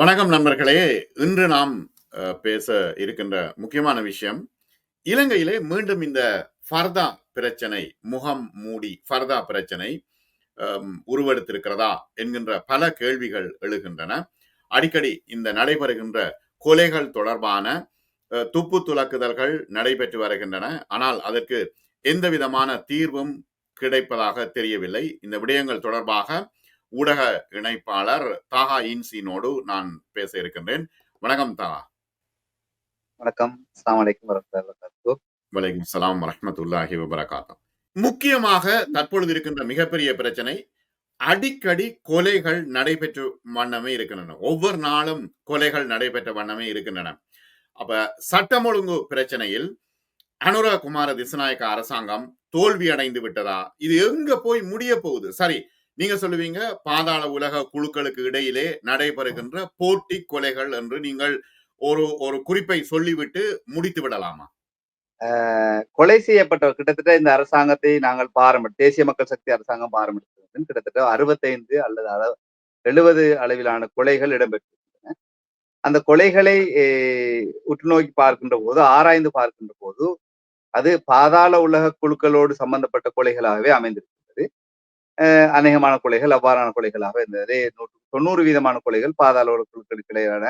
வணக்கம் நண்பர்களே. இன்று நாம் பேச இருக்கின்ற முக்கியமான விஷயம் இலங்கையிலே மீண்டும் இந்த ஃபர்தா பிரச்சனை முகம் மூடி ஃபர்தா பிரச்சனை உருவெடுத்திருக்கிறதா என்கின்ற பல கேள்விகள் எழுகின்றன. அடிக்கடி இந்த நடைபெறுகின்ற கொலைகள் தொடர்பான துப்பு துலக்குதல்கள் நடைபெற்று வருகின்றன. ஆனால் அதற்கு எந்த விதமான தீர்வும் கிடைப்பதாக தெரியவில்லை. இந்த விடயங்கள் தொடர்பாக ஊடக இணைப்பாளர் தாகா இன்சினோடு நான் பேச இருக்கின்றேன். வணக்கம் தாகா. வணக்கம். வலைக்கும் சலாம் வரஹ்மத்துல்லாஹி வபரகாத்தம் முக்கியமாக தற்பொழுது இருக்கின்ற மிகப்பெரிய பிரச்சனை அடிக்கடி கொலைகள் நடைபெற்று வண்ணமே இருக்கின்றன. ஒவ்வொரு நாளும் கொலைகள் நடைபெற்ற வண்ணமே இருக்கின்றன. அப்ப சட்டம் ஒழுங்கு பிரச்சனையில் அனுரா குமார திசநாயக்க அரசாங்கம் தோல்வி அடைந்து விட்டதா? இது எங்க போய் முடிய போகுது? சரி நீங்க சொல்லுவீங்க பாதாள உலக குழுக்களுக்கு இடையிலே நடைபெறுகின்ற போட்டி கொலைகள் என்று நீங்கள் ஒரு ஒரு குறிப்பை சொல்லிவிட்டு முடித்து விடலாமா? கொலை செய்யப்பட்ட கிட்டத்தட்ட இந்த அரசாங்கத்தை நாங்கள் பாரம்பரிய தேசிய மக்கள் சக்தி அரசாங்கம் பாரம்பரியத்தின் கிட்டத்தட்ட அறுபத்தைந்து அல்லது எழுபது அளவிலான கொலைகள் இடம்பெற்றிருக்கின்றன. அந்த கொலைகளை உற்றுநோக்கி உற்று நோக்கி பார்க்கின்ற போது ஆராய்ந்து பார்க்கின்ற போது அது பாதாள உலக குழுக்களோடு சம்பந்தப்பட்ட கொலைகளாகவே அமைந்திருக்கு. அநேகமான கொலைகள் அவ்வாறான கொலைகளாக இருந்தது. தொண்ணூறு வீதமான கொலைகள் பாதாள உலக குழுக்களுக்கு இடையிலான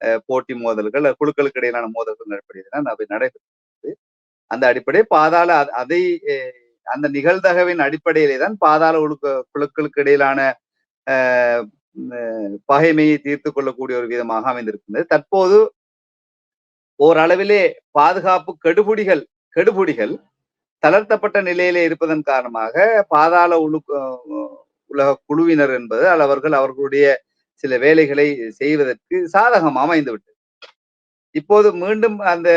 அஹ், போட்டி மோதல்கள் குழுக்களுக்கு இடையிலான மோதல்கள் அடிப்படையில் அவை நடைபெற்றது. அந்த அடிப்படை பாதாள அதை அந்த நிகழ்தகவின் அடிப்படையிலே தான் பாதாள ஒழுக்க குழுக்களுக்கு இடையிலான பகைமையை தீர்த்து கொள்ளக்கூடிய ஒரு விதமாக அமைந்திருக்கின்றது. தற்போது ஓரளவிலே பாதுகாப்பு கெடுபுடிகள் கெடுபுடிகள் தளர்த்தப்பட்ட நிலையிலே இருப்பதன் காரணமாக பாதாள உலு உலக குழுவினர் என்பது அவர்கள் அவர்களுடைய சில வேலைகளை செய்வதற்கு சாதகம் அமைந்துவிட்டது இப்போது மீண்டும் அந்த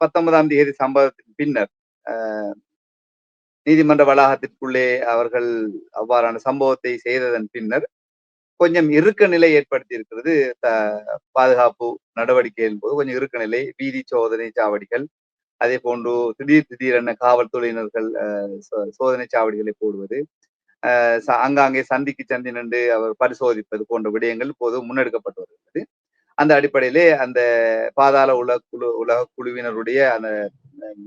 பத்தொன்பதாம் தேதி சம்பவத்தின் பின்னர் அஹ், நீதிமன்ற வளாகத்திற்குள்ளே அவர்கள் அவ்வாறான சம்பவத்தை செய்ததன் பின்னர் கொஞ்சம் இறுக்க நிலை ஏற்படுத்தி இருக்கிறது பாதுகாப்பு நடவடிக்கையின் போது கொஞ்சம் இறுக்க நிலை வீதி சோதனை சாவடிகள் அதே போன்று திடீர் திடீரென காவல்துறையினர்கள் அஹ், சோதனை சாவடிகளை போடுவது அங்காங்கே சந்திக்கு சந்தி நின்று அவர் பரிசோதிப்பது போன்ற விடயங்கள் இப்போது முன்னெடுக்கப்பட்டு வருகிறது. அந்த அடிப்படையிலே அந்த பாதாள உலக குழு உலக குழுவினருடைய அந்த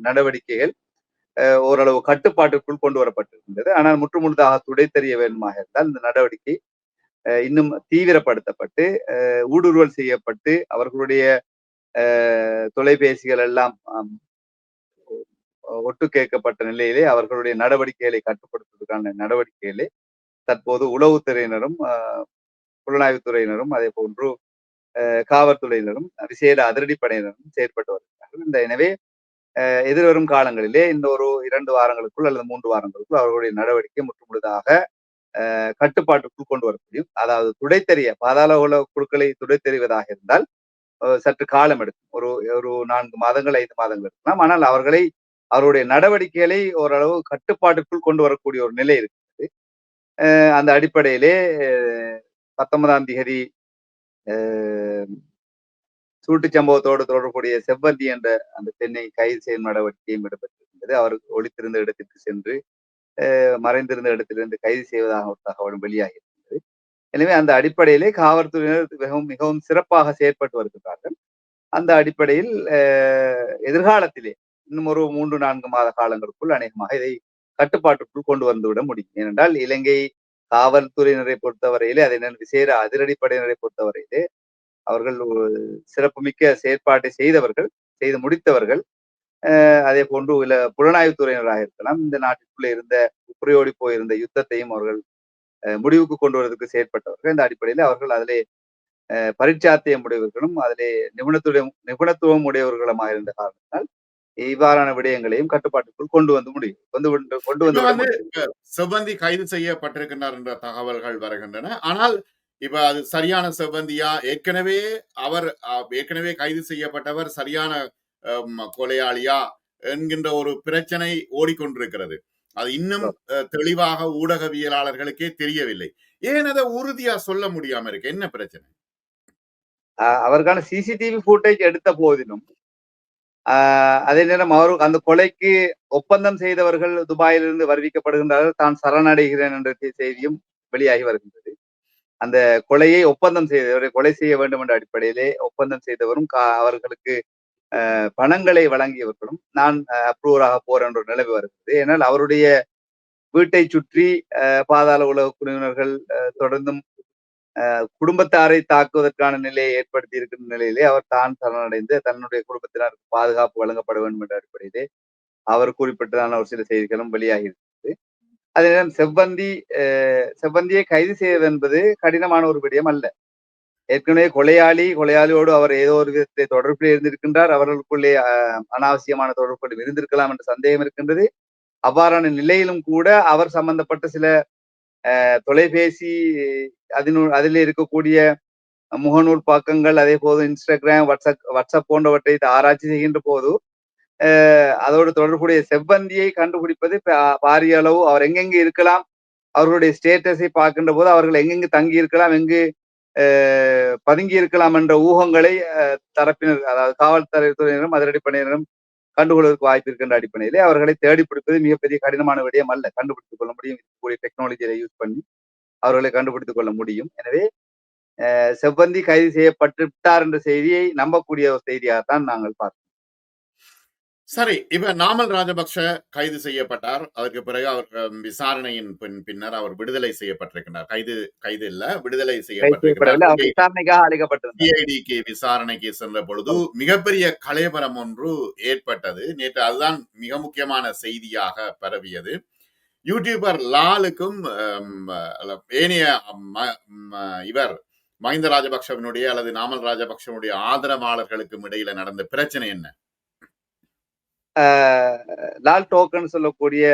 நடவடிக்கைகள் ஓரளவு கட்டுப்பாட்டுக்குள் கொண்டு வரப்பட்டிருக்கின்றது ஆனால் முற்றுமுழுதாக துடை தெரிய வேண்டுமாக இருந்தால் இந்த நடவடிக்கை அஹ், இன்னும் தீவிரப்படுத்தப்பட்டு அஹ், ஊடுருவல் செய்யப்பட்டு அவர்களுடைய தொலைபேசிகள் எல்லாம் ஒட்டு கேட்கப்பட்ட நிலையிலே அவர்களுடைய நடவடிக்கைகளை கட்டுப்படுத்துவதற்கான நடவடிக்கைகளை தற்போது உளவுத்துறையினரும் புலனாய்வுத்துறையினரும் அதே போன்று காவல்துறையினரும் விசேட அதிரடிப்படையினரும் செயற்பட்டு வருகிறார்கள். இந்த எனவே எதிர்வரும் காலங்களிலே இந்த ஒரு இரண்டு வாரங்களுக்குள் அல்லது மூன்று வாரங்களுக்குள் அவர்களுடைய நடவடிக்கை முற்றுமுழுதாக கட்டுப்பாட்டுக்குள் கொண்டு வர முடியும். அதாவது துடைத்தெறிய பாதாள உல குழுக்களை துடைத்தெறிவதாக இருந்தால் சற்று காலம் எடுக்கும் ஒரு ஒரு நான்கு மாதங்கள் ஐந்து மாதங்கள் இருக்கலாம் ஆனால் அவர்களை அவருடைய நடவடிக்கைகளை ஓரளவு கட்டுப்பாட்டுக்குள் கொண்டு வரக்கூடிய ஒரு நிலை இருக்கிறது. அந்த அடிப்படையிலே பத்தொன்பதாம் திகதி சூட்டுச் சம்பவத்தோடு தொடர்புடைய செவ்வந்தி என்ற அந்த பெண்ணை கைது செய்யும் நடவடிக்கையும் இடம்பெற்றிருந்தது. அவர் ஒளித்திருந்த இடத்திற்கு சென்று மறைந்திருந்த இடத்திலிருந்து கைது செய்வதாக ஒரு தகவலும் வெளியாகி இருந்தது எனவே அந்த அடிப்படையிலே காவல்துறையினர் மிகவும் மிகவும் சிறப்பாக செயற்பட்டு வருகிறார்கள். அந்த அடிப்படையில் எதிர்காலத்திலே இன்னும் ஒரு மூன்று நான்கு மாத காலங்களுக்குள் அநேகமாக இதை கட்டுப்பாட்டுக்குள் கொண்டு வந்துவிட முடியும். ஏனென்றால் இலங்கை காவல்துறையினரை பொறுத்தவரையிலே அதை விசேட அதிரடிப்படையினரை பொறுத்தவரையிலே அவர்கள் சிறப்புமிக்க செயற்பாட்டை செய்தவர்கள் செய்து முடித்தவர்கள் அதே போன்று இல்ல புலனாய்வுத்துறையினராக இருக்கலாம் இந்த நாட்டிற்குள்ளே இருந்த குறையோடி போயிருந்த யுத்தத்தையும் அவர்கள் அஹ், முடிவுக்கு கொண்டு வருவதற்கு செயற்பட்டவர்கள் இந்த அடிப்படையில் அவர்கள் அதிலே அஹ், பரீட்சாத்தியம் உடையவர்களும் அதிலே நிபுணத்துவம் நிபுணத்துவம் உடையவர்களுமாக இருந்த காரணத்தினால் இவ்வாறான விடயங்களையும் கட்டுப்பாட்டுக்குள் கொண்டு வந்து முடியும் கொண்டு கொண்டு வந்து செவ்வந்தி கைது செய்யப்பட்டிருக்கின்றார் என்ற தகவல்கள் வருகின்றன. ஆனால் இப்ப அது சரியான செவ்வந்தியா? ஏற்கனவே அவர் ஏற்கனவே கைது செய்யப்பட்டவர் சரியான கொலையாளியா? என்கின்ற ஒரு பிரச்சனை ஓடிக்கொண்டிருக்கிறது. அது இன்னும் தெளிவாக ஊடகவியலாளர்களுக்கே தெரியவில்லை. ஏன் அதை உறுதியா சொல்ல முடியாம இருக்கு? என்ன பிரச்சனை? அவருக்கான சிசிடிவி ஃபுட்டேஜ் எடுத்த போதிலும் அதே நேரம் அவர் அந்த கொலைக்கு ஒப்பந்தம் செய்தவர்கள் துபாயிலிருந்து வருவிக்கப்படுகின்றார்கள். தான் சரணடைகிறேன் என்ற செய்தியும் வெளியாகி வருகின்றது. அந்த கொலையை ஒப்பந்தம் செய்தவரை கொலை செய்ய வேண்டும் என்ற அடிப்படையிலே ஒப்பந்தம் செய்தவரும் கா- அவர்களுக்கு அஹ், பணங்களை வழங்கியவர்களும் நான் அப்ரூவராக போறேன் என்ற நிலவு வருகிறது. ஏனால் அவருடைய வீட்டை சுற்றி அஹ், பாதாள உலக குழுவினர்கள் அஹ், தொடர்ந்தும் குடும்பத்தாரை தாக்குவதற்கான நிலையை ஏற்படுத்தி இருக்கின்ற நிலையிலே அவர் தான் சரணடைந்து தன்னுடைய குடும்பத்தினருக்கு பாதுகாப்பு வழங்கப்பட வேண்டும் என்ற அடிப்படையிலே அவர் குறிப்பிட்டதான ஒரு சில செய்திகளும் வெளியாகி இருக்கிறது அதே நேரம் செவ்வந்தி அஹ், செவ்வந்தியை கைது செய்வது என்பது கடினமான ஒரு விடயம் அல்ல. ஏற்கனவே கொலையாளி கொலையாளியோடு அவர் ஏதோ ஒரு விதத்தை தொடர்பில் இருந்திருக்கின்றார். அவர்களுக்குள்ளே அஹ், அனாவசியமான தொடர்புகள் இருந்திருக்கலாம் என்ற சந்தேகம் இருக்கின்றது. அவ்வாறான நிலையிலும் கூட அவர் சம்பந்தப்பட்ட சில தொலைபேசி அதினு அதில் இருக்கக்கூடிய முகநூல் பக்கங்கள் அதே போது இன்ஸ்டாகிராம் வாட்ஸ்அப் வாட்ஸ்அப் போன்றவற்றை ஆராய்ச்சி செய்கின்ற போது அதோடு தொடர்புடைய செவ்வந்தியை கண்டுபிடிப்பது பா- பாரிய அளவு அவர் எங்கெங்கு இருக்கலாம் அவர்களுடைய ஸ்டேட்டஸை பார்க்கின்ற போது அவர்கள் எங்கெங்கு தங்கி இருக்கலாம் எங்கு பதுங்கி இருக்கலாம் என்ற ஊகங்களை அஹ், தரப்பினர் அதாவது காவல்துறையினரும் அதிரடிப்படையினரும் கண்டுகொள்வதற்கு வாய்ப்பு இருக்கின்ற அடிப்படையிலே அவர்களை தேடி பிடிப்பது மிகப்பெரிய கடினமான விடயம் அல்ல. கண்டுபிடித்துக் கொள்ள முடியும். இருக்கக்கூடிய டெக்னாலஜியை யூஸ் பண்ணி அவர்களை கண்டுபிடித்துக் கொள்ள முடியும். எனவே செவ்வந்தி கைது செய்யப்பட்டு விட்டார் என்ற செய்தியை நம்பக்கூடிய ஒரு செய்தியாகத்தான் நாங்கள் பார்த்தோம் சரி இப்ப நாமல் ராஜபக்ஷ கைது செய்யப்பட்டார். அதற்கு பிறகு அவர் விசாரணையின் பின் பின்னர் அவர் விடுதலை செய்யப்பட்டிருக்கிறார் கைது கைது இல்ல விடுதலை செய்யப்பட்டிருக்கிறார் விசாரணைக்கு சென்ற பொழுது மிகப்பெரிய கலைபரம் ஒன்று ஏற்பட்டது. நேற்று அதுதான் மிக முக்கியமான செய்தியாக பரவியது. யூடியூபர் லாலுக்கும் ஏனைய இவர் மஹிந்த ராஜபக்ஷவினுடைய அல்லது நாமல் ராஜபக்ஷவனுடைய ஆதரவாளர்களுக்கும் இடையில நடந்த பிரச்சனை என்ன? லால் டோக்கன் சொல்லக்கூடிய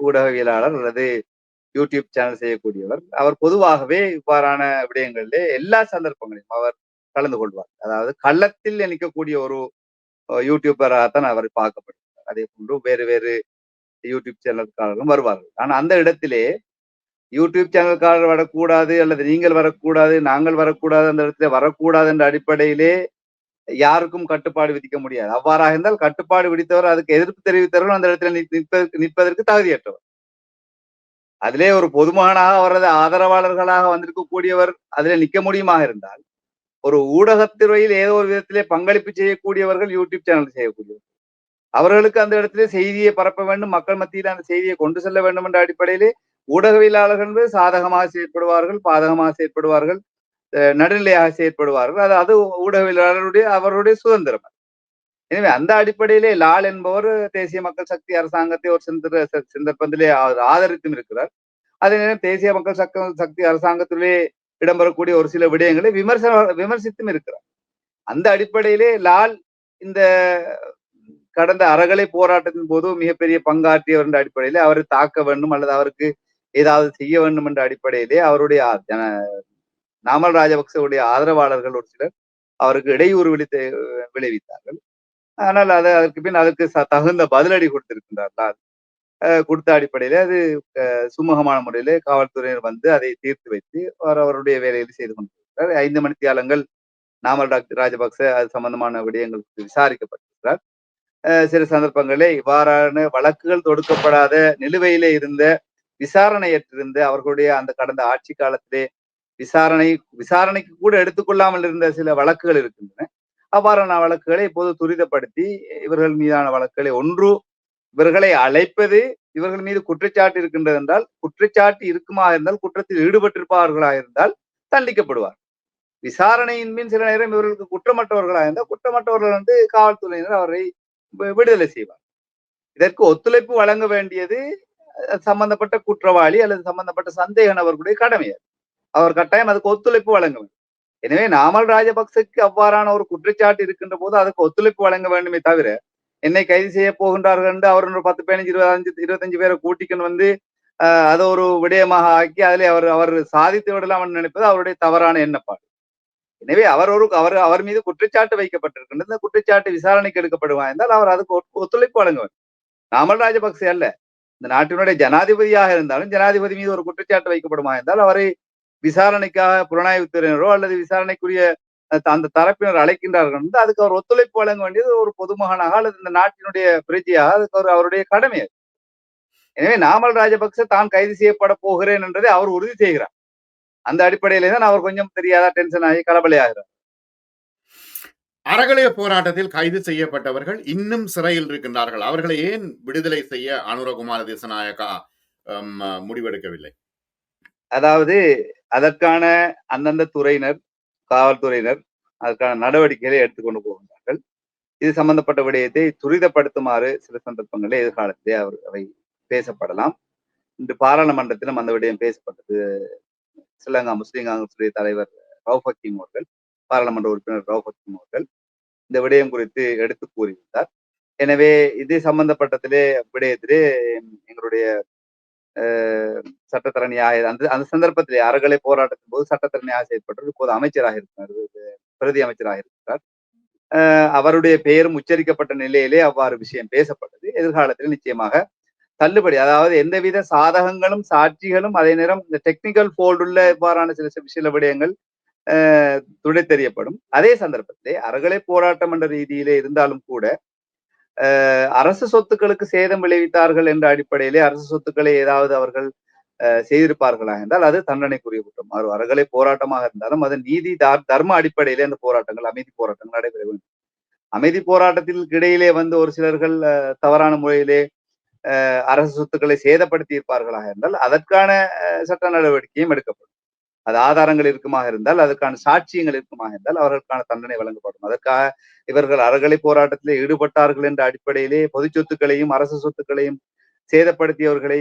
ஊடகவியலாளர் அல்லது யூடியூப் சேனல் செய்யக்கூடியவர் அவர் பொதுவாகவே இவ்வாறான விடயங்களிலே எல்லா சந்தர்ப்பங்களிலும் அவர் கலந்து கொள்வார். அதாவது கள்ளத்தில் நிற்கக்கூடிய ஒரு யூடியூபராகத்தான் அவர் பார்க்கப்படுகிறார் அதே போன்று வேறு வேறு யூடியூப் சேனல்காரர்களும் வருவார்கள். ஆனால் அந்த இடத்திலே யூடியூப் சேனல்காரர் வரக்கூடாது அல்லது நீங்கள் வரக்கூடாது நாங்கள் வரக்கூடாது அந்த இடத்துல வரக்கூடாது என்ற அடிப்படையிலே யாருக்கும் கட்டுப்பாடு விதிக்க முடியாது. அவ்வாறாக இருந்தால் கட்டுப்பாடு விதித்தவர் அதுக்கு எதிர்ப்பு தெரிவித்தவர்கள் அந்த இடத்துல நிற்பதற்கு தகுதியற்றவர். அதிலே ஒரு பொதுமகனாக அவரது ஆதரவாளர்களாக வந்திருக்கக்கூடியவர் அதிலே நிற்க முடியுமாக இருந்தால் ஒரு ஊடகத்துறையில் ஏதோ ஒரு விதத்திலே பங்களிப்பு செய்யக்கூடியவர்கள் யூடியூப் சேனல் செய்யக்கூடியவர். அவர்களுக்கு அந்த இடத்துல செய்தியை பரப்ப வேண்டும் மக்கள் மத்தியில் அந்த செய்தியை கொண்டு செல்ல வேண்டும் என்ற அடிப்படையிலே ஊடகவியலாளர்கள் சாதகமாக செயற்படுவார்கள் பாதகமாக செயற்படுவார்கள். நடுநிலையாக செயற்படுவார்கள். அது அது ஊடகவியலாளருடைய அவருடைய சுதந்திரம் எனவே அந்த அடிப்படையிலே லால் என்பவர் தேசிய மக்கள் சக்தி அரசாங்கத்தை ஒரு சந்தர்ப்ப சந்தர்ப்பத்திலே அவர் ஆதரித்தும் இருக்கிறார். அதே நேரம் தேசிய மக்கள் சக்க சக்தி அரசாங்கத்திலே இடம்பெறக்கூடிய ஒரு சில விடயங்களை விமர்சன விமர்சித்தும் இருக்கிறார். அந்த அடிப்படையிலே லால் இந்த கடந்த அறகலை போராட்டத்தின் போது மிகப்பெரிய பங்காற்றியவர் என்ற அடிப்படையிலே அவரை தாக்க வேண்டும் அல்லது அவருக்கு ஏதாவது செய்ய வேண்டும் என்ற அடிப்படையிலே அவருடைய ஜன- நாமல் ராஜபக்சவுடைய ஆதரவாளர்கள் ஒரு சிலர் அவருக்கு இடையூறு விழித்து விளைவித்தார்கள். ஆனால் அதை அதற்கு பின் அதற்கு தகுந்த பதிலடி கொடுத்திருக்கின்றார் லால் கொடுத்த அடிப்படையிலே அது சுமூகமான முறையிலே காவல்துறையினர் வந்து அதை தீர்த்து வைத்து அவர் அவருடைய வேலையில் செய்து கொண்டிருக்கிறார். ஐந்து மணி தியாலங்கள் நாமல் டாக்டர் ராஜபக்ச அது சம்பந்தமான விடயங்கள் விசாரிக்கப்பட்டிருக்கிறார். சில சந்தர்ப்பங்களில் இவ்வாறான வழக்குகள் தொடுக்கப்படாத நிலுவையிலே இருந்த விசாரணையற்றிருந்த அவர்களுடைய அந்த கடந்த ஆட்சி காலத்திலே விசாரணை விசாரணைக்கு கூட எடுத்துக்கொள்ளாமல் இருந்த சில வழக்குகள் இருக்கின்றன. அவ்வாறான வழக்குகளை இப்போது துரிதப்படுத்தி இவர்கள் மீதான வழக்குகளை ஒன்று இவர்களை அழைப்பது இவர்கள் மீது குற்றச்சாட்டு இருக்கின்றது என்றால் குற்றச்சாட்டு இருக்குமா இருந்தால் குற்றத்தில் ஈடுபட்டிருப்பார்களா இருந்தால் தண்டிக்கப்படுவார். விசாரணையின் மீன் சில நேரம் இவர்களுக்கு குற்றமற்றவர்களாக இருந்தால் குற்றமற்றவர்கள் வந்து காவல்துறையினர் அவரை விடுதலை செய்வார். இதற்கு ஒத்துழைப்பு வழங்க வேண்டியது அஹ், சம்பந்தப்பட்ட குற்றவாளி அல்லது சம்பந்தப்பட்ட சந்தேக நபர்களுடைய கடமை அது. அவர் கட்டாயம் அதுக்கு ஒத்துழைப்பு வழங்க வேண்டும். எனவே நாமல் ராஜபக்சக்கு அவ்வாறான ஒரு குற்றச்சாட்டு இருக்கின்ற போது அதுக்கு ஒத்துழைப்பு வழங்க வேண்டுமே தவிர என்னை கைது செய்ய போகின்றார்கள் என்று அவர் ஒரு பத்து பதினஞ்சு இருபத்தஞ்சு இருபத்தஞ்சு பேரை கூட்டிக்கொண்டு வந்து ஆஹ், அதை ஒரு விடயமாக ஆக்கி அதிலே அவர் அவர் சாதித்து விடலாம் என்று நினைப்பது அவருடைய தவறான எண்ணப்பாடு. எனவே அவர் ஒரு அவர் அவர் மீது குற்றச்சாட்டு வைக்கப்பட்டிருக்கின்றது. இந்த குற்றச்சாட்டு விசாரணைக்கு எடுக்கப்படுவா என்றால் அவர் அதுக்கு ஒத்து- ஒத்துழைப்பு வழங்க வேண்டும். நாமல் ராஜபக்சே அல்ல. இந்த நாட்டினுடைய ஜனாதிபதியாக இருந்தாலும் ஜனாதிபதி மீது ஒரு குற்றச்சாட்டு வைக்கப்படுமா என்றால் அவரை விசாரணைக்காக புலனாய்வுத்துறையினரோ அல்லது விசாரணைக்குரிய அந்த தரப்பினர் அழைக்கின்றார்கள் என்று அதுக்கு அவர் ஒத்துழைப்பு வழங்க வேண்டியது ஒரு பொதுமகனாக அல்லது இந்த நாட்டினுடைய பிரஜையாக அதுக்கு ஒரு அவருடைய கடமை. எனவே நாமல் ராஜபக்ச தான் கைது செய்யப்பட போகிறேன் என்றதை அவர் உறுதி செய்கிறார். அந்த அடிப்படையிலே தான் அவர் கொஞ்சம் தெரியாத டென்ஷன் ஆகி கலபலையாகிறார். அறகலைய போராட்டத்தில் கைது செய்யப்பட்டவர்கள் இன்னும் சிறையில் இருக்கின்றார்கள். அவர்களை ஏன் விடுதலை செய்ய அனுரகுமார திசநாயக்கா ஹம், முடிவெடுக்கவில்லை? அதாவது அதற்கான அந்தந்த துறையினர் காவல்துறையினர் அதற்கான நடவடிக்கைகளை எடுத்துக்கொண்டு போகின்றார்கள். இது சம்பந்தப்பட்ட விடயத்தை துரிதப்படுத்துமாறு சில சந்தர்ப்பங்களில் எதிர்காலத்திலே அவர் அவை பேசப்படலாம். இன்று பாராளுமன்றத்திலும் அந்த விடயம் பேசப்பட்டது. ஸ்ரீலங்கா முஸ்லீம் காங்கிரசுடைய தலைவர் ரவுஃப் ஹக்கீம் அவர்கள் பாராளுமன்ற உறுப்பினர் ரவுஃப் ஹக்கீம் அவர்கள் இந்த விடயம் குறித்து எடுத்து கூறியிருந்தார். எனவே இது சம்பந்தப்பட்டதிலே விடயத்திலே எங்களுடைய அஹ், சட்டத்தரணி அந்த அந்த சந்தர்ப்பத்தில் அறகலை போராட்டத்தின் போது சட்டத்தரணியாக செயல்பட்டவர் இப்போது அமைச்சராக இருக்கிறார் பிரதி அமைச்சராக இருக்கிறார். அவருடைய பெயரும் உச்சரிக்கப்பட்ட நிலையிலே அவ்வாறு விஷயம் பேசப்பட்டது. எதிர்காலத்தில் நிச்சயமாக தள்ளுபடி அதாவது எந்தவித சாதகங்களும் சாட்சிகளும் அதே நேரம் இந்த டெக்னிக்கல் உள்ள இவ்வாறான சில சில விடயங்கள் துடை தெரியப்படும் அதே சந்தர்ப்பத்திலே அறகலை போராட்டம் என்ற ரீதியிலே இருந்தாலும் கூட அரசு சொத்துக்களுக்கு சேதம் விளைவித்தார்கள் என்ற அடிப்படையிலே அரசு சொத்துக்களை ஏதாவது அவர்கள் அஹ், செய்திருப்பார்களா என்றால் அது தண்டனைக்குரிய குற்றம். அவர் அறகலை போராட்டமாக இருந்தாலும் அது நீதி தார்- தர்ம அடிப்படையிலே அந்த போராட்டங்கள் அமைதி போராட்டங்கள் நடைபெற வேண்டும். அமைதி போராட்டத்திற்கு இடையிலே வந்து ஒரு சிலர்கள் அஹ், தவறான முறையிலே அஹ், அரசு சொத்துக்களை சேதப்படுத்தி இருப்பார்களாக இருந்தால் அதற்கான சட்ட நடவடிக்கையும் எடுக்கப்படும். அது ஆதாரங்கள் இருக்குமாக இருந்தால் அதற்கான சாட்சியங்கள் இருக்குமாக இருந்தால் அவர்களுக்கான தண்டனை வழங்கப்படும். அதற்காக இவர்கள் அறகலை போராட்டத்திலே ஈடுபட்டார்கள் என்ற அடிப்படையிலே பொது சொத்துக்களையும் அரசு சொத்துக்களையும் சேதப்படுத்தியவர்களை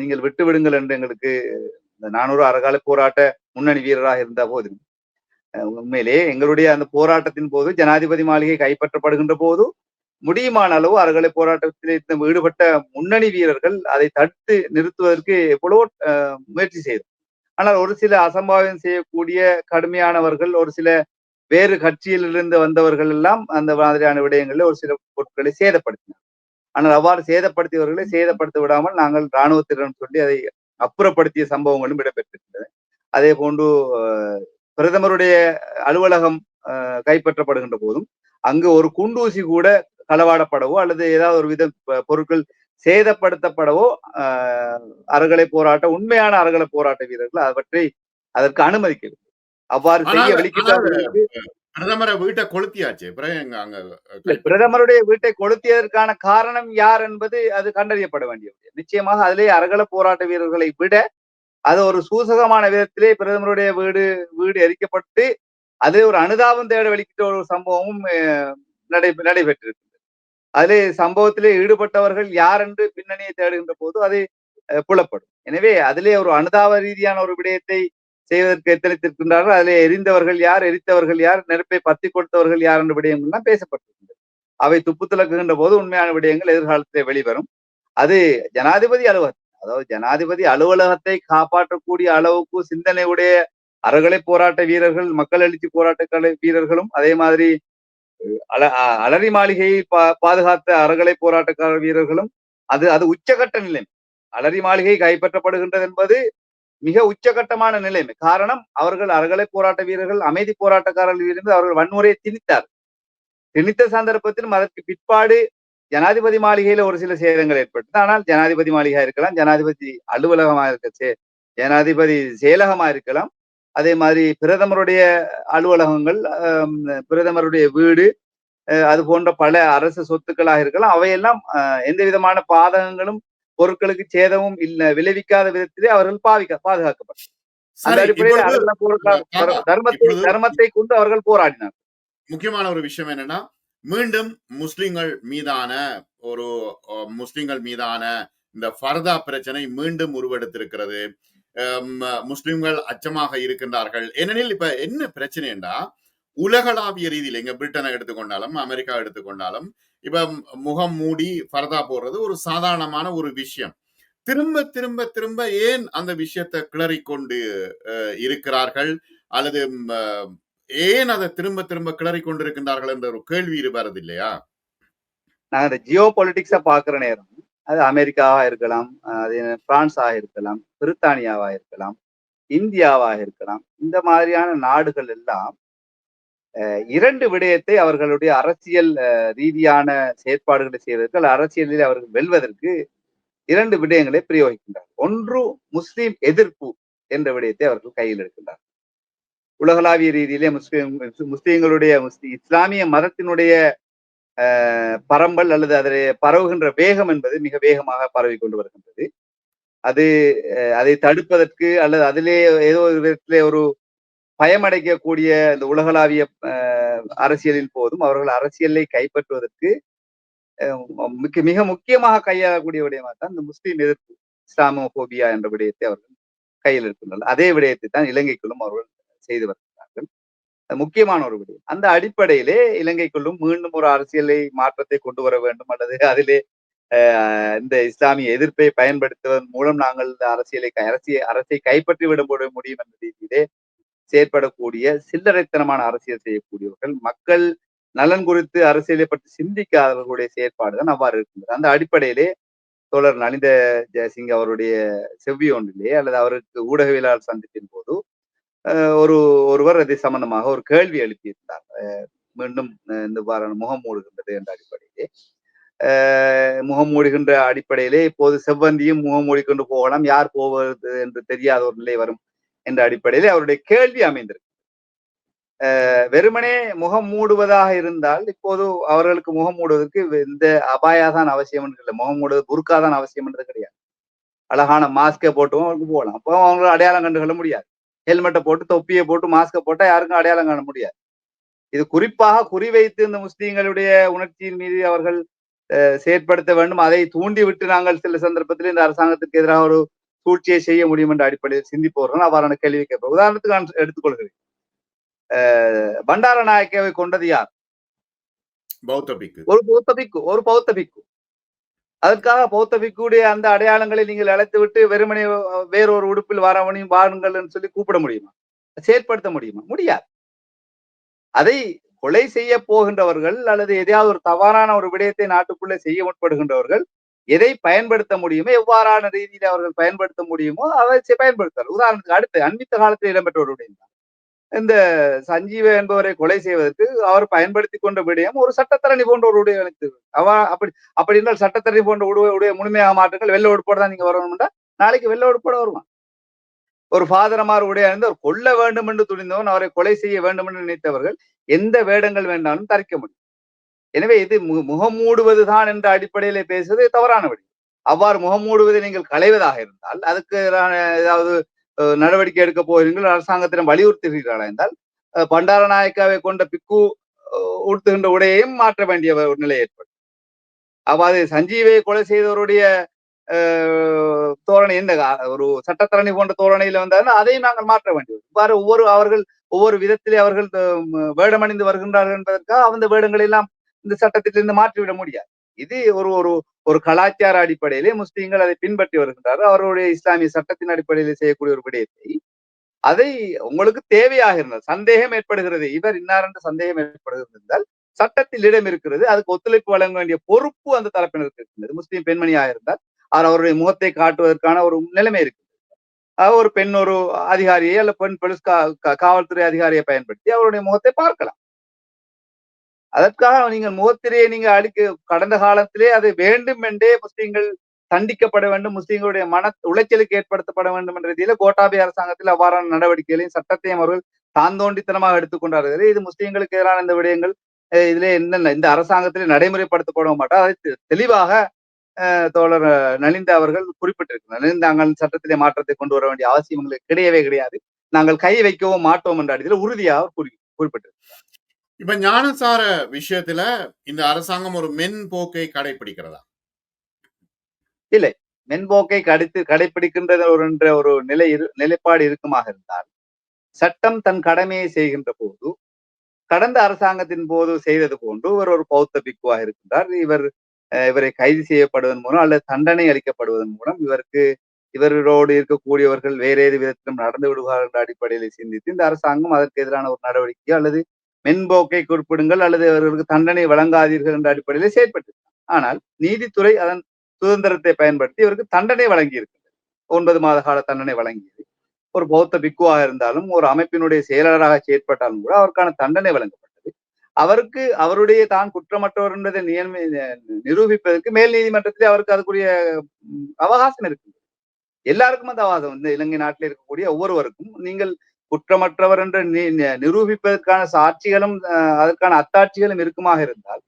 நீங்கள் விட்டு விடுங்கள் என்று எங்களுக்கு இந்த நானூறு அறகால போராட்ட முன்னணி வீரராக இருந்த போதிலும் உண்மையிலே எங்களுடைய அந்த போராட்டத்தின் போது ஜனாதிபதி மாளிகை கைப்பற்றப்படுகின்ற போது முடியுமான அளவு அறகலை போராட்டத்தில் ஈடுபட்ட முன்னணி வீரர்கள் அதை தடுத்து நிறுத்துவதற்கு எவ்வளவோ அஹ், முயற்சி செய்தோம். ஆனால் ஒரு சில அசம்பாவிதம் செய்யக்கூடிய கடுமையானவர்கள் ஒரு சில வேறு கட்சியிலிருந்து வந்தவர்கள் எல்லாம் அந்த மாதிரியான விடயங்களில் ஒரு சில பொருட்களை சேதப்படுத்தினார் ஆனால் அவ்வாறு சேதப்படுத்தியவர்களை சேதப்படுத்த விடாமல் நாங்கள் இராணுவத்திடம் சொல்லி அதை அப்புறப்படுத்திய சம்பவங்களும் இடம்பெற்றிருந்தது அதே போன்று பிரதமருடைய அலுவலகம் அஹ், கைப்பற்றப்படுகின்ற போதும் அங்கு ஒரு குண்டூசி கூட களவாடப்படவோ அல்லது ஏதாவது ஒரு வித பொருட்கள் சேதப்படுத்தப்படவோ அறகலை போராட்ட உண்மையான அறகலை போராட்ட வீரர்கள் அவற்றை அதற்கு அனுமதிக்கிறது அவ்வாறு செய்ய பிரதமரை வீட்டை கொளுத்தியாச்சு பிரதமருடைய வீட்டை கொளுத்தியதற்கான காரணம் யார் என்பது அது கண்டறியப்பட வேண்டிய விடயம். நிச்சயமாக அதிலே அறகல போராட்ட வீரர்களை விட அது ஒரு சூசகமான விதத்திலே பிரதமருடைய வீடு வீடு எரிக்கப்பட்டு அது ஒரு அனுதாபம் தேட வெளிக்கிட்ட ஒரு சம்பவமும் நடை நடைபெற்றிருக்கிறது அதிலே சம்பவத்திலே ஈடுபட்டவர்கள் யார் என்று பின்னணியை தேடுகின்ற போது அது புலப்படும். எனவே அதிலே ஒரு அனுதாப ரீதியான ஒரு விடயத்தை செய்வதற்கு எத்தனைத்திருக்கின்றார்கள் அதிலே எரிந்தவர்கள் யார் எரித்தவர்கள் யார் நெருப்பை பத்தி கொடுத்தவர்கள் யார் என்ற விடயங்கள்லாம் பேசப்பட்டிருக்கின்றது. அவை துப்பு துளக்குகின்ற போது உண்மையான விடயங்கள் எதிர்காலத்திலே வெளிவரும். அது ஜனாதிபதி அலுவலகம் அதாவது ஜனாதிபதி அலுவலகத்தை காப்பாற்றக்கூடிய அளவுக்கு சிந்தனையுடைய அறகலை போராட்ட வீரர்கள் மக்கள் எழுச்சி போராட்ட கலை வீரர்களும் அதே மாதிரி அல அலரி மாளிகையை பா பாதுகாத்த அறகலை போராட்டக்கார வீரர்களும் அது அது உச்சகட்ட நிலைமை அலரி மாளிகை கைப்பற்றப்படுகின்றது என்பது மிக உச்சகட்டமான நிலைமை காரணம் அவர்கள் அறகலை போராட்ட வீரர்கள் அமைதி போராட்டக்காரர்கள் இருந்து அவர்கள் வன்முறையை திணித்தார். திணித்த சந்தர்ப்பத்திலும் அதற்கு பிற்பாடு ஜனாதிபதி மாளிகையில ஒரு சில சேதங்கள் ஏற்பட்டது. ஆனால் ஜனாதிபதி மாளிகையா இருக்கலாம் ஜனாதிபதி அலுவலகமா இருக்க ஜனாதிபதி செயலகமா இருக்கலாம் அதே மாதிரி பிரதமருடைய அலுவலகங்கள் பிரதமருடைய வீடு அது போன்ற பல அரசு சொத்துக்களாக இருக்கலாம். அவையெல்லாம் எந்த விதமான பாதகங்களும் பொருட்களுக்கு சேதமும் இல்ல விளைவிக்காத விதத்திலே அவர்கள் பாவிக்க பாதுகாக்கப்பட்டார் அந்த அடிப்படையில் தர்மத்தை தர்மத்தை கொண்டு அவர்கள் போராடினார் முக்கியமான ஒரு விஷயம் என்னன்னா மீண்டும் முஸ்லிம்கள் மீதான ஒரு முஸ்லிம்கள் மீதான இந்த ஃபர்தா பிரச்சனை மீண்டும் உருவெடுத்திருக்கிறது. முஸ்லிம்கள் அச்சமாக இருக்கின்றார்கள். ஏனெனில் இப்ப என்ன பிரச்சனைண்டா உலகளாவிய ரீதியில் எங்க பிரிட்டனை எடுத்துக்கொண்டாலும் அமெரிக்கா எடுத்துக்கொண்டாலும் இப்ப முகம் மூடி ஃபர்தா போடுறது ஒரு சாதாரணமான ஒரு விஷயம். திரும்ப திரும்ப திரும்ப ஏன் அந்த விஷயத்தை கிளறிக்கொண்டு அஹ், இருக்கிறார்கள்? அல்லது ஏன் அதை திரும்ப திரும்ப கிளறி கொண்டிருக்கின்றார்கள் என்ற ஒரு கேள்வி வருது இல்லையா நான் இந்த ஜியோ பாலிட்டிக்ஸ பாக்குற நேரம் அது அமெரிக்காவா இருக்கலாம் அது பிரான்ஸாக இருக்கலாம் பிரித்தானியாவா இருக்கலாம் இந்தியாவாக இருக்கலாம் இந்த மாதிரியான நாடுகள் எல்லாம் அஹ், இரண்டு விடயத்தை அவர்களுடைய அரசியல் அஹ், ரீதியான செயற்பாடுகளை செய்வதற்கு அல்லது அரசியலில் அவர்கள் வெல்வதற்கு இரண்டு விடயங்களை பிரயோகிக்கின்றார் ஒன்று முஸ்லீம் எதிர்ப்பு என்ற விடயத்தை அவர்கள் கையில் எடுக்கின்றார் உலகளாவிய ரீதியிலே முஸ்லீம் முஸ்லீம்களுடைய முஸ்லீம் இஸ்லாமிய மதத்தினுடைய பரம்பல் அல்லது அதில் பரவுகின்ற வேகம் என்பது மிக வேகமாக பரவி கொண்டு வருகின்றது. அது அதை தடுப்பதற்கு அல்லது அதிலே ஏதோ ஒரு விதத்திலே ஒரு பயமடைக்கக்கூடிய இந்த உலகளாவிய அரசியலின் போதும் அவர்கள் அரசியலை கைப்பற்றுவதற்கு மிக மிக முக்கியமாக கையாளக்கூடிய விடயமாக தான் இந்த முஸ்லீம் எதிர்ப்பு இஸ்லாமோபோபியா என்ற விடயத்தை அவர்கள் கையில் இருக்கின்றனர் அதே விடயத்தை தான் இலங்கைக்குள்ளும் அவர்கள் செய்து வருகிறார்கள் முக்கியமான ஒரு விடயம் அந்த அடிப்படையிலே இலங்கைக்குள்ளும் மீண்டும் ஒரு அரசியலை மாற்றத்தை கொண்டு வர வேண்டும் அல்லது அதிலே இந்த இஸ்லாமிய எதிர்ப்பை பயன்படுத்துவதன் மூலம் நாங்கள் இந்த அரசியலை அரசிய அரசியல் அரசை கைப்பற்றி விட முடியும் என்ற ரீதியிலே செயற்படக்கூடிய சில்லறைத்தனமான அரசியல் செய்யக்கூடியவர்கள் மக்கள் நலன் குறித்து அரசியலை பற்றி சிந்திக்காதவர்களுடைய செயற்பாடு தான் அவ்வாறு இருக்கின்றது. அந்த அடிப்படையிலே தோழர் நலிந்த ஜெயசிங் அவருடைய செவ்வி ஒன்றிலே அல்லது அவருக்கு ஊடகவியலாளர் சந்திப்பின் போது ஒரு ஒருவர் அது சம்பந்தமாக ஒரு கேள்வி எழுப்பியிருந்தார். அஹ், மீண்டும் இந்த வாரம் முகம் மூடுகின்றது என்ற அடிப்படையிலே. முகம் மூடுகின்ற அடிப்படையிலே இப்போது செவ்வந்தியும் முகம் மூடிக்கொண்டு போகலாம். யார் போவது என்று தெரியாத ஒரு நிலை வரும் என்ற அடிப்படையிலே அவருடைய கேள்வி அமைந்திருக்கு வெறுமனே முகம் மூடுவதாக இருந்தால் இப்போது அவர்களுக்கு முகம் மூடுவதற்கு இந்த அபாயாதான் அவசியம் இல்லை. முகம் மூடுவது புர்காதான் அவசியம் என்றது கிடையாது. அழகான மாஸ்கை போட்டும் அவருக்கு போகலாம். அப்போ அவங்களை அடையாளம் கண்டு கொள்ள முடியாது. ஹெல்மெட்டை போட்டு தொப்பியை போட்டு மாஸ்கை போட்டா யாருக்கும் அடையாளம் காண முடியாது. இது குறிப்பாக குறிவைத்து இந்த முஸ்லீம்களுடைய உணர்ச்சியின் மீது அவர்கள் செயற்படுத்த வேண்டும். அதை தூண்டி விட்டு நாங்கள் சில சந்தர்ப்பத்தில் இந்த அரசாங்கத்துக்கு எதிராக ஒரு சூழ்ச்சியை செய்ய முடியும் என்ற அடிப்படையில் சிந்திப்பவர்கள் அவ்வாறான கேள்வி கேட்போம். உதாரணத்துக்கு நான் எடுத்துக்கொள்கிறேன். பண்டார நாயக்கவை கொண்டது யார்? பௌத்த பிக்கு. ஒரு பௌத்த பிக்கு ஒரு பௌத்த பிக்கு. அதற்காக பௌத்த பிக்குடைய அந்த அடையாளங்களை நீங்கள் அழைத்து விட்டு வெறுமனே வேறொரு உடுப்பில் வரவனையும் வாருங்கள்னு சொல்லி கூப்பிட முடியுமா? செயற்படுத்த முடியுமா? முடியாது. அதை கொலை செய்ய போகின்றவர்கள் அல்லது எதையாவது ஒரு தவறான ஒரு விடயத்தை நாட்டுக்குள்ளே செய்ய முற்படுகின்றவர்கள் எதை பயன்படுத்த முடியுமோ எவ்வாறான ரீதியில் அவர்கள் பயன்படுத்த முடியுமோ அதை பயன்படுத்தல் உதாரணத்துக்கு அடுத்து அண்மித்த காலத்தில் இடம்பெற்ற ஒரு விடயம் தான். இந்த சஞ்சீவ என்பவரை கொலை செய்வதற்கு அவர் பயன்படுத்தி கொண்ட விடயம் ஒரு சட்டத்தரணி போன்ற ஒரு உடைய அளித்து அவ அப்படி அப்படி என்றால் சட்டத்தரணி போன்ற உடைய உடைய முழுமையாக மாற்றங்கள். வெள்ள உடுப்போட தான் நீங்க வரணும்டா நாளைக்கு வெள்ள உடுப்போட வருவான். ஒரு ஃபாதரமார் உடைய அணிந்து அவர் கொல்ல வேண்டும் என்று துணிந்தவன் அவரை கொலை செய்ய வேண்டும் என்று நினைத்தவர்கள் எந்த வேடங்கள் வேண்டாலும் தரிக்க முடியும். எனவே இது மு- முகம் மூடுவதுதான் என்ற அடிப்படையிலே பேசுவது தவறான வழி. அவ்வாறு முகம் மூடுவதை நீங்கள் களைவதாக இருந்தால் அதுக்கு ஏதாவது நடவடிக்கை எடுக்க போகிறீர்கள். அரசாங்கத்திடம் வலியுறுத்துகிறீர்களா என்றால் பண்டாரநாயக்காவை கொண்ட பிக்கு உடுத்துகின்ற உடையையும் மாற்ற வேண்டிய ஒரு நிலை ஏற்படும். அவ்வாறு சஞ்சீவை கொலை செய்தவருடைய அஹ், தோரணை என்ன? ஒரு சட்டத்தரணி போன்ற தோரணையில வந்தாலும் அதையும் நாங்கள் மாற்ற வேண்டியது இவ்வாறு ஒவ்வொரு அவர்கள் ஒவ்வொரு விதத்திலே அவர்கள் வேடமணிந்து வருகின்றார்கள் என்பதற்காக அந்த வேடங்களை எல்லாம் இந்த சட்டத்திலிருந்து மாற்றிவிட முடியாது. இது ஒரு ஒரு ஒரு கலாச்சார அடிப்படையிலே முஸ்லீம்கள் அதை பின்பற்றி வருகின்றார்கள். அவர்களுடைய இஸ்லாமிய சட்டத்தின் அடிப்படையில் செய்யக்கூடிய ஒரு விடயத்தை அதை உங்களுக்கு தேவையாக இருந்தால் சந்தேகம் ஏற்படுகிறது. இவர் இன்னார் என்று சந்தேகம் ஏற்படுகிறது என்றால் சட்டத்தில் இடம் இருக்கிறது. அதுக்கு ஒத்துழைப்பு வழங்க வேண்டிய பொறுப்பு அந்த தரப்பினருக்கு இருக்கின்றது. முஸ்லீம் பெண்மணியாக இருந்தால் அவர் அவருடைய முகத்தை காட்டுவதற்கான ஒரு நிலைமை இருக்கு ஒரு பெண் ஒரு அதிகாரியை அல்ல பெண் போலீஸ் கா- காவல்துறை அதிகாரியை பயன்படுத்தி அவருடைய முகத்தை பார்க்கலாம். அதற்காக நீங்கள் முகத்திரையை நீங்க அழிக்க கடந்த காலத்திலே அது வேண்டும் என்றே முஸ்லீம்கள் தண்டிக்கப்பட வேண்டும் முஸ்லீம்களுடைய மன உளைச்சலுக்கு ஏற்படுத்தப்பட வேண்டும் என்ற ரீதியில கோட்டாபய அரசாங்கத்தில் அவ்வாறான நடவடிக்கைகளையும் சட்டத்தையும் அவர்கள் தாந்தோண்டித்தனமாக எடுத்துக்கொண்டார்கள் இது முஸ்லீம்களுக்கு எதிரான இந்த விடயங்கள் இதுல என்ன இந்த அரசாங்கத்திலே நடைமுறைப்படுத்தப்பட மாட்டார் அதை தெளிவாக அஹ், தோழர் நலிந்த அவர்கள் குறிப்பிட்டிருக்கிறார். நலிந்த சட்டத்திலே மாற்றத்தை கொண்டு வர வேண்டிய அவசியம் எங்களுக்கு கிடையவே கிடையாது. நாங்கள் கை வைக்கவும் மாட்டோம் என்ற அடித்தில் உறுதியாக குறி குறிப்பிட்டிருக்கிறார். இப்ப ஞானசார விஷயத்துல இந்த அரசாங்கம் ஒரு மென் போக்கை கடைபிடிக்கிறதா மென்போக்கை கடித்து கடைபிடிக்கின்றது ஒரு என்ற ஒரு நிலை இரு நிலைப்பாடு இருக்குமாக இருந்தால் சட்டம் தன் கடமையை செய்கின்ற போது கடந்த அரசாங்கத்தின் போது செய்தது போன்று இவர் ஒரு பௌத்த பிக்குவாக இருக்கின்றார். இவர் அஹ், இவரை கைது செய்யப்படுவதன் மூலம் அல்லது தண்டனை அளிக்கப்படுவதன் மூலம் இவருக்கு இவரோடு இருக்கக்கூடியவர்கள் வேறு ஏது விதத்திலும் நடந்து விடுவார்கள் என்ற அடிப்படையில் சிந்தித்து இந்த அரசாங்கம் அதற்கு எதிரான ஒரு நடவடிக்கை அல்லது மென்போக்கை குறிப்பிடுங்கள் அல்லது அவர்களுக்கு தண்டனை வழங்காதீர்கள் என்ற அடிப்படையில் செயற்பட்டு ஆனால் நீதித்துறை அதன் சுதந்திரத்தை பயன்படுத்தி இவருக்கு தண்டனை வழங்கியிருக்கிறது ஒன்பது மாத கால தண்டனை வழங்கியது. ஒரு பௌத்த பிக்குவாக இருந்தாலும் ஒரு அமைப்பினுடைய செயலாளராக செயற்பட்டாலும் கூட அவருக்கான தண்டனை வழங்கப்பட்டது. அவருக்கு அவருடைய தான் குற்றமற்றவர் என்பதை நியமி நிரூபிப்பதற்கு மேல் நீதிமன்றத்தில் அவருக்கு அதுக்குரிய அவகாசம் இருக்கு எல்லாருக்கும் அந்த அவகாசம். இந்த இலங்கை நாட்டில் இருக்கக்கூடிய ஒவ்வொருவருக்கும் நீங்கள் குற்றமற்றவர் என்று நிரூபிப்பதற்கான சாட்சிகளும் அஹ், அதற்கான அத்தாட்சிகளும் இருக்குமாக இருந்தால்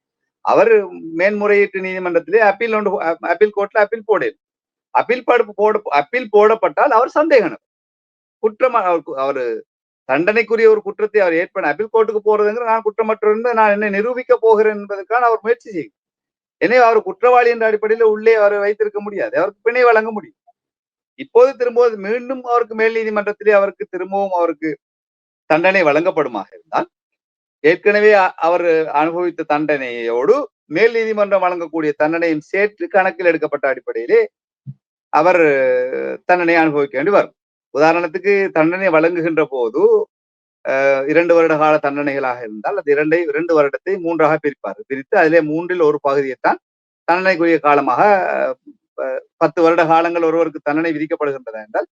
அவர் மேன்முறையீட்டு நீதிமன்றத்திலே அப்பீல் ஒன்று அப்பீல் கோர்ட்ல அப்பீல் போடல அப்பீல் போட அப்பீல் போடப்பட்டால் அவர் சந்தேகம் குற்றம் அவருக்கு அவர் தண்டனைக்குரிய ஒரு குற்றத்தை அவர் ஏற்பட அப்பீல் கோர்ட்டுக்கு போறதுங்கிற நான் குற்றமற்ற நான் என்ன நிரூபிக்க போகிறேன் என்பதற்கான அவர் முயற்சி செய்யும். எனவே அவர் குற்றவாளி என்ற அடிப்படையில் உள்ளே அவரை வைத்திருக்க முடியாது. அவருக்கு பிணை வழங்க முடியும். இப்போது திரும்பவும் மீண்டும் அவருக்கு மேல் நீதிமன்றத்திலே அவருக்கு திரும்பவும் அவருக்கு தண்டனை வழங்கப்படுமாக இருந்தால் ஏற்கனவே அவர் அனுபவித்த தண்டனையோடு மேல் நீதிமன்றம் வழங்கக்கூடிய தண்டனையும் சேர்த்து கணக்கில் எடுக்கப்பட்ட அடிப்படையிலே அவர் தண்டனை அனுபவிக்க வேண்டி வரும். உதாரணத்துக்கு தண்டனை வழங்குகின்ற போது இரண்டு வருட கால தண்டனைகளாக இருந்தால் அது இரண்டை இரண்டு வருடத்தை மூன்றாக பிரிப்பார். பிரித்து அதிலே மூன்றில் ஒரு பகுதியைத்தான் தண்டனைக்குரிய காலமாக பத்து வருட காலங்கள் ஒருவருக்கு தண்டனை விதிக்கப்படுகின்றதா என்றால்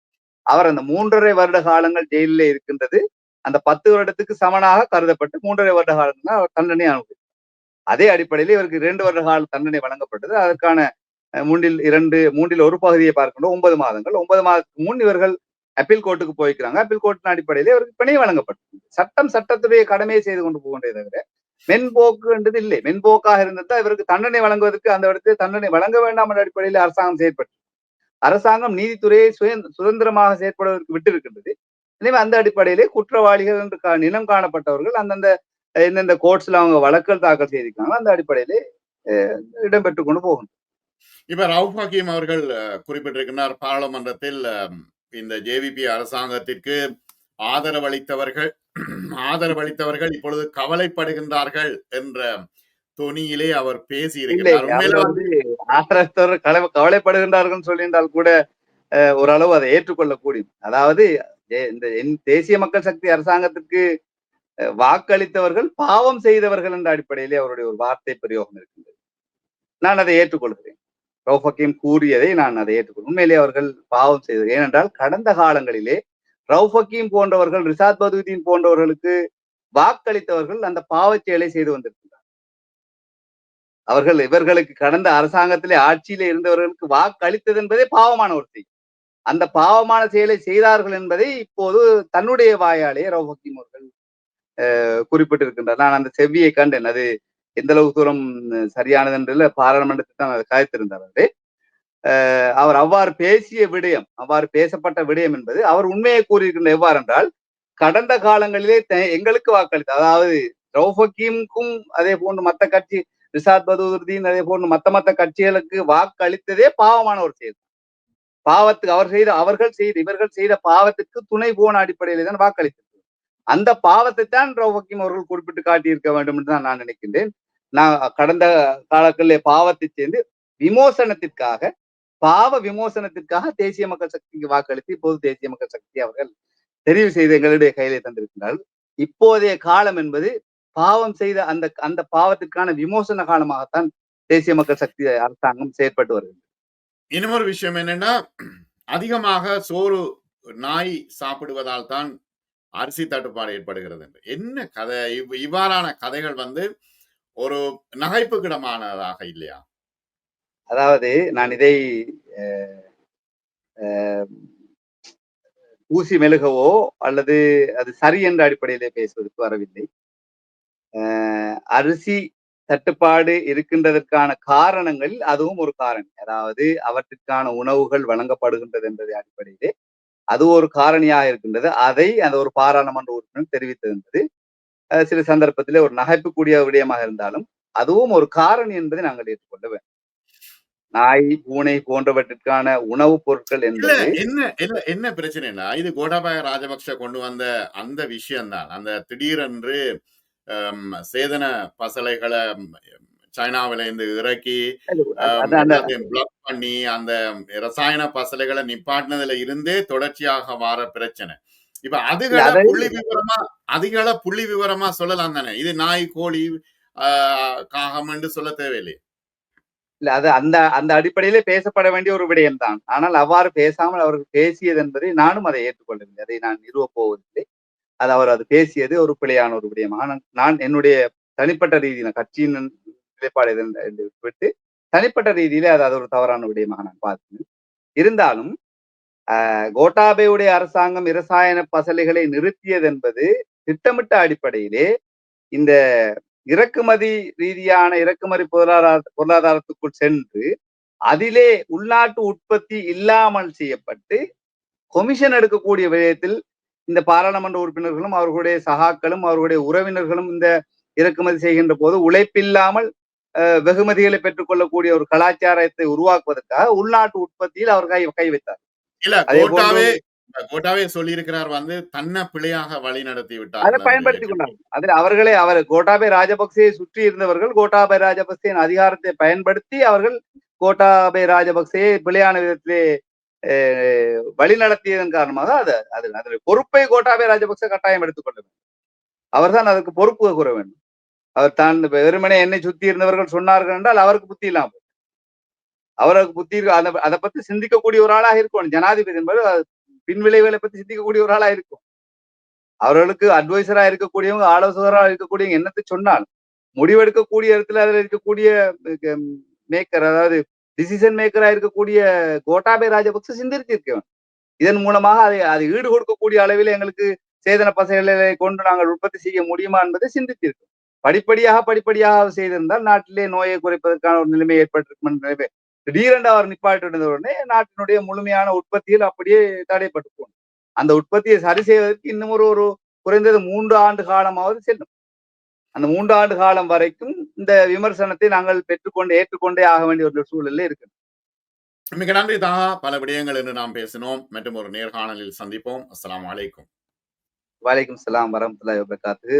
அவர் அந்த மூன்றரை வருட காலங்கள் ஜெயிலிலே இருக்கின்றது. அந்த பத்து வருடத்துக்கு சமனாக கருதப்பட்டு மூன்றரை வருட காலங்கள் அவர் தண்டனை அனுபவித்தார் அதே அடிப்படையில் இவருக்கு இரண்டு வருட கால தண்டனை வழங்கப்பட்டது. அதற்கான அஹ், மூன்றில் இரண்டு மூன்றில் ஒரு பகுதியை பார்க்கணும் ஒன்பது மாதங்கள். ஒன்பது மாதத்துக்கு முன் இவர்கள் அப்பீல் கோர்ட்டுக்கு போய்க்கிறாங்க. அப்பீல் கோர்ட்டின் அடிப்படையிலே இவருக்கு பிணை வழங்கப்பட்டது சட்டம் சட்டத்துடைய கடமையை செய்து கொண்டு போகின்றே தவிர மென்போக்கு என்றது இல்லை. மென்போக்காக இருந்ததா இவருக்கு தண்டனை வழங்குவதற்கு அந்த இடத்தில் தண்டனை வழங்க வேண்டாம் என்ற அடிப்படையில் அரசாங்கம் செயற்பட்டு. அரசாங்கம் நீதித்துறையை சுய சுதந்திரமாக செயற்படுவதற்கு விட்டிருக்கின்றது. எனவே அந்த அடிப்படையிலே குற்றவாளிகள் என்று கா- இனம் காணப்பட்டவர்கள் அந்தந்த எந்தெந்த கோர்ட்ஸ்ல அவங்க வழக்குகள் தாக்கல் செய்திருக்காங்க. அந்த அடிப்படையிலே இடம்பெற்று கொண்டு போகும் இப்ப ரவுப் ஹக்கீம் அவர்கள் குறிப்பிட்டிருக்கிறார் பாராளுமன்றத்தில் இந்த ஜேவிபி அரசாங்கத்திற்கு ஆதரவளித்தவர்கள் ஆதரவளித்தவர்கள் இப்பொழுது கவலைப்படுகின்றார்கள் என்ற தொனியிலே அவர் பேசி இருக்கிறார் கவலைப்படுகின்றார்கள் சொல்லியிருந்தால் கூட ஓரளவு அதை ஏற்றுக்கொள்ளக்கூடியும் அதாவது இந்த தேசிய மக்கள் சக்தி அரசாங்கத்திற்கு வாக்களித்தவர்கள் பாவம் செய்தவர்கள் என்ற அடிப்படையிலே அவருடைய ஒரு வார்த்தை பிரயோகம் இருக்கின்றது. நான் அதை ஏற்றுக்கொள்கிறேன். ரவுஃப் ஹக்கீம் கூறியதை நான் அதை ஏற்றுக்கொள் உண்மையிலே அவர்கள் பாவம் செய்தது ஏனென்றால் கடந்த காலங்களிலே ரவுஃப் ஹக்கீம் போன்றவர்கள் ரிசாத் பதுதீன் போன்றவர்களுக்கு வாக்களித்தவர்கள் அந்த பாவச் செயலை செய்து வந்திருக்கிறார் அவர்கள் இவர்களுக்கு கடந்த அரசாங்கத்திலே ஆட்சியிலே இருந்தவர்களுக்கு வாக்களித்தது என்பதே பாவமான ஒரு செய்தி. அந்த பாவமான செயலை செய்தார்கள் என்பதை இப்போது தன்னுடைய வாயாலே ரவுஃப் ஹக்கீம் அவர்கள் குறிப்பிட்டிருக்கின்றார். நான் அந்த செவ்வியை கண்டேன். அது எந்த அளவுக்கு தூரம் சரியானது என்று பாராளுமன்றத்தில் தான் அதை காய்த்திருந்தார் அவரு. அவர் அவ்வாறு பேசிய விடயம் அவ்வாறு பேசப்பட்ட விடயம் என்பது அவர் உண்மையை கூறியிருக்கின்ற எவ்வாறு என்றால் கடந்த காலங்களிலே எங்களுக்கு வாக்களித்த அதாவது ரவுஃபக்கீமுக்கும் அதே போன்று மத்த கட்சி ரிசாத் பதூர்தீன் அதே போன்று மத்த மத்த கட்சிகளுக்கு வாக்களித்ததே பாவமான ஒரு செயல் பாவத்துக்கு அவர் செய்த அவர்கள் செய்த இவர்கள் செய்த பாவத்துக்கு துணை போன அடிப்படையிலே தான் வாக்களித்தது. அந்த பாவத்தை தான் ரவுஃபக்கீம் அவர்கள் குறிப்பிட்டு காட்டியிருக்க வேண்டும் என்று தான் நான் நினைக்கின்றேன். நான் கடந்த காலங்களிலே பாவத்தை சேர்ந்து விமோசனத்திற்காக பாவ விமோசனத்திற்காக தேசிய மக்கள் சக்திக்கு வாக்களித்து இப்போது தேசிய மக்கள் சக்தி அவர்கள் தெரிவு செய்து எங்களுடைய கையிலே தந்திருக்கிறார்கள். இப்போதைய காலம் என்பது பாவம் செய்த அந்த அந்த பாவத்திற்கான விமோசன காலமாகத்தான் தேசிய மக்கள் சக்தி அரசாங்கம் செயற்பட்டு வருகிறது. இன்னொரு விஷயம் என்னன்னா அதிகமாக சோறு நாய் சாப்பிடுவதால் தான் அரிசி தட்டுப்பாடு ஏற்படுகிறது என்று. என்ன கதை? இவ் இவ்வாறான கதைகள் வந்து ஒரு நகைப்புக்கிடமானதாக இல்லையா? அதாவது நான் இதை ஊசி மெழுகவோ அல்லது அது சரி என்ற அடிப்படையிலே பேசுவதற்கு வரவில்லை. அஹ், அரிசி தட்டுப்பாடு இருக்கின்றதற்கான காரணங்களில் அதுவும் ஒரு காரணம் அதாவது அவற்றுக்கான உணவுகள் வழங்கப்படுகின்றது என்பதை அடிப்படையிலே அது ஒரு காரணியாக இருக்கின்றது. அதை அந்த ஒரு பாராளுமன்ற உறுப்பினர் தெரிவித்திருந்தது. என்பது சில சந்தர்ப்பத்திலே ஒரு நகைப்புக்கூடிய விடயமாக இருந்தாலும் அதுவும் ஒரு காரணி என்பதை நாங்கள் ஏற்றுக்கொள்ள வேண்டும். நாய் பூனை போன்றவற்றிற்கான உணவுப் பொருட்கள் என்பது என்ன என்ன என்ன பிரச்சனைனா இது கோட்டாபாய ராஜபக்ஷ கொண்டு வந்த அந்த விஷயம்தான். அந்த திடீரென்று சேதன பசலைகளை சைனாவில இருந்து இறக்கி பிளாக் பண்ணி அந்த ரசாயன பசலைகளை நிப்பாட்டினதுல இருந்தே தொடர்ச்சியாக வார பிரச்சனை. இப்ப அதுகளை அதை புள்ளி விவரமா அதுகளை புள்ளி விவரமா சொல்லலாம் தானே இது நாய் கோழி ஆஹ், காகம் என்று சொல்ல தேவையில்லை இல்ல அது அந்த அந்த அடிப்படையிலே பேசப்பட வேண்டிய ஒரு விடயம் தான் ஆனால் அவ்வாறு பேசாமல் அவர்கள் பேசியது என்பதை நானும் அதை ஏற்றுக்கொள்ளவில்லை. அதை நான் நிறுவப் போவதில்லை. அது அவர் அது பேசியது ஒரு பிழையான ஒரு விடயம். ஆனால் நான் என்னுடைய தனிப்பட்ட ரீதியில் கட்சியின் நிலைப்பாடு விட்டு தனிப்பட்ட ரீதியிலே அது அது ஒரு தவறான விடயமாக நான் பார்க்கிறேன். இருந்தாலும் கோட்டாபேயுடைய அரசாங்கம் இரசாயன பசலைகளை நிறுத்தியது என்பது திட்டமிட்ட அடிப்படையிலே இந்த இறக்குமதி ரீதியான இறக்குமதி பொருளாதார பொருளாதாரத்துக்குள் சென்று அதிலே உள்நாட்டு உற்பத்தி இல்லாமல் செய்யப்பட்டு கொமிஷன் எடுக்கக்கூடிய விடயத்தில் இந்த பாராளுமன்ற உறுப்பினர்களும் அவர்களுடைய சகாக்களும் அவர்களுடைய உறவினர்களும் இந்த இறக்குமதி செய்கின்ற போது உழைப்பில்லாமல் வெகுமதிகளை பெற்றுக்கொள்ளக்கூடிய ஒரு கலாச்சாரத்தை உருவாக்குவதற்காக உள்நாட்டு உற்பத்தியில் அவர் கை கை வைத்தார் அதே போன்று கோட்டாவே சொல்லியிருக்கிறார் வந்து தன்னை பிழையாக வழி நடத்தி அதை விட்டார்கள் என்று பயன்படுத்திக் கொண்டார். அதில் அவர்களே அவர் கோட்டாபே ராஜபக்சேயை சுற்றி இருந்தவர்கள் கோட்டாபே ராஜபக்சேயின் அதிகாரத்தை பயன்படுத்தி அவர்கள் கோட்டாபே ராஜபக்சேயை பிழையான விதத்திலே வழி நடத்தியதன் காரணமாக அது அது அதனுடைய பொறுப்பை கோட்டாபே ராஜபக்சே கட்டாயம் எடுத்துக்கொள்ள வேண்டும். அவர்தான் அதற்கு பொறுப்பு கூற வேண்டும். அவர் தான் வெறுமனே என்னை சுத்தி இருந்தவர்கள் சொன்னார்கள் என்றால் அவருக்கு புத்தி இல்லாம போச்சு. அவருக்கு புத்தி அதை அதை பத்தி சிந்திக்கக்கூடிய ஒரு ஆளாக இருக்கணும். ஜனாதிபதி என்பது அது பின் விளைவுகளை பத்தி சிந்திக்கக்கூடிய ஒரு ஆளா இருக்கும். அவர்களுக்கு அட்வைசரா இருக்கக்கூடியவங்க ஆலோசகரா இருக்கக்கூடியவங்க என்னத்தை சொன்னாலும் முடிவெடுக்கக்கூடிய இடத்துல அதுல இருக்கக்கூடிய மேக்கர் அதாவது டிசிஷன் மேக்கரா இருக்கக்கூடிய கோட்டாபே ராஜபக்ச சிந்தித்திருக்கவன் இதன் மூலமாக அதை அதை ஈடு கொடுக்கக்கூடிய அளவில் எங்களுக்கு சேதன பசைகளை கொண்டு நாங்கள் உற்பத்தி செய்ய முடியுமா என்பதை சிந்தித்திருக்கோம் படிப்படியாக படிப்படியாக செய்திருந்தால் நாட்டிலே நோயை குறைப்பதற்கான ஒரு நிலைமை ஏற்பட்டிருக்கும் என்ற நிலைமை திடீரென்று அவர் நிப்பாட்டிருந்த உடனே நாட்டினுடைய முழுமையான உற்பத்தியில் அப்படியே தடைப்பட்டு போகும் அந்த உற்பத்தியை சரி செய்வதற்கு இன்னும் ஒரு ஒரு குறைந்தது மூன்று ஆண்டு காலமாவது செல்லும். அந்த மூன்று ஆண்டு காலம் வரைக்கும் இந்த விமர்சனத்தை நாங்கள் பெற்றுக்கொண்டு ஏற்றுக்கொண்டே ஆக வேண்டிய ஒரு சூழலில் இருக்கு மிக நன்றி தாகா பல விடயங்கள் என்று நாம் பேசினோம். மற்றும் ஒரு நேர்காணலில் சந்திப்போம். அஸ்ஸலாமு அலைக்கும். வலைக்கும் சலாம் வரமத்துல்லாஹி வபரகாத்துஹு.